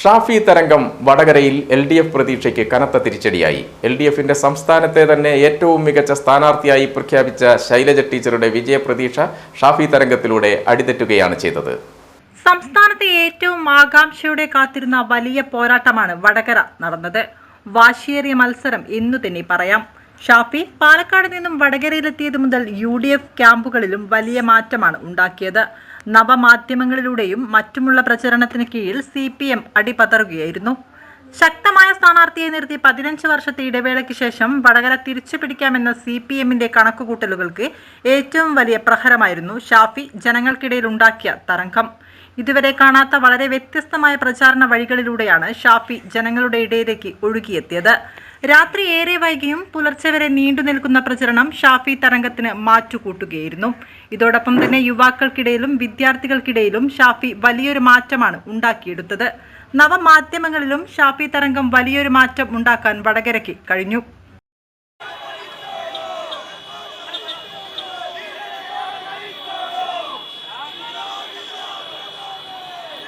ഷാഫി തരംഗം വടകരയിൽ L D F പ്രതീക്ഷയ്ക്ക് കനത്ത തിരിച്ചടിയായി. എൽ ഡി എഫിന്റെ സംസ്ഥാനത്തെ തന്നെ ഏറ്റവും മികച്ച സ്ഥാനാർത്ഥിയായി പ്രഖ്യാപിച്ച ശൈലജ ടീച്ചറുടെ വിജയപ്രതീക്ഷ ഷാഫി തരംഗത്തിലൂടെ അടിതെറ്റുകയാണ് ചെയ്തത്. സംസ്ഥാനത്തെ ഏറ്റവും ആകാംക്ഷയോടെ കാത്തിരുന്ന വലിയ പോരാട്ടമാണ് വടകര നടന്നത്. വാശിയേറിയ മത്സരം എന്നു തന്നെ പറയാം. ഷാഫി പാലക്കാട് നിന്നും വടകരയിലെത്തിയത് മുതൽ യു ഡി എഫ് ക്യാമ്പുകളിലും വലിയ മാറ്റമാണ് ഉണ്ടാക്കിയത്. നവമാധ്യമങ്ങളിലൂടെയും മറ്റുമുള്ള പ്രചരണത്തിന് കീഴിൽ സി പി എം അടിപതറുകയായിരുന്നു. ശക്തമായ സ്ഥാനാർത്ഥിയെ നിർത്തി പതിനഞ്ച് വർഷത്തെ ഇടവേളയ്ക്ക് ശേഷം വടകര തിരിച്ചു പിടിക്കാമെന്ന സി പി എമ്മിന്റെ കണക്കുകൂട്ടലുകൾക്ക് ഏറ്റവും വലിയ പ്രഹരമായിരുന്നു ഷാഫി ജനങ്ങൾക്കിടയിൽ ഉണ്ടാക്കിയ തരംഗം. ഇതുവരെ കാണാത്ത വളരെ വ്യത്യസ്തമായ പ്രചാരണ വഴികളിലൂടെയാണ് ഷാഫി ജനങ്ങളുടെ ഇടയിലേക്ക് ഒഴുകിയെത്തിയത്. രാത്രി ഏറെ വൈകിയും പുലർച്ചെ വരെ നീണ്ടു നിൽക്കുന്ന പ്രചരണം ഷാഫി തരംഗത്തിന് മാറ്റുകൂട്ടുകയായിരുന്നു. ഇതോടൊപ്പം തന്നെ യുവാക്കൾക്കിടയിലും വിദ്യാർത്ഥികൾക്കിടയിലും ഷാഫി വലിയൊരു മാറ്റമാണ് ഉണ്ടാക്കിയെടുത്തത്. നവമാധ്യമങ്ങളിലും ഷാഫി തരംഗം വലിയൊരു മാറ്റം ഉണ്ടാക്കാൻ വടകരയ്ക്ക് കഴിഞ്ഞു.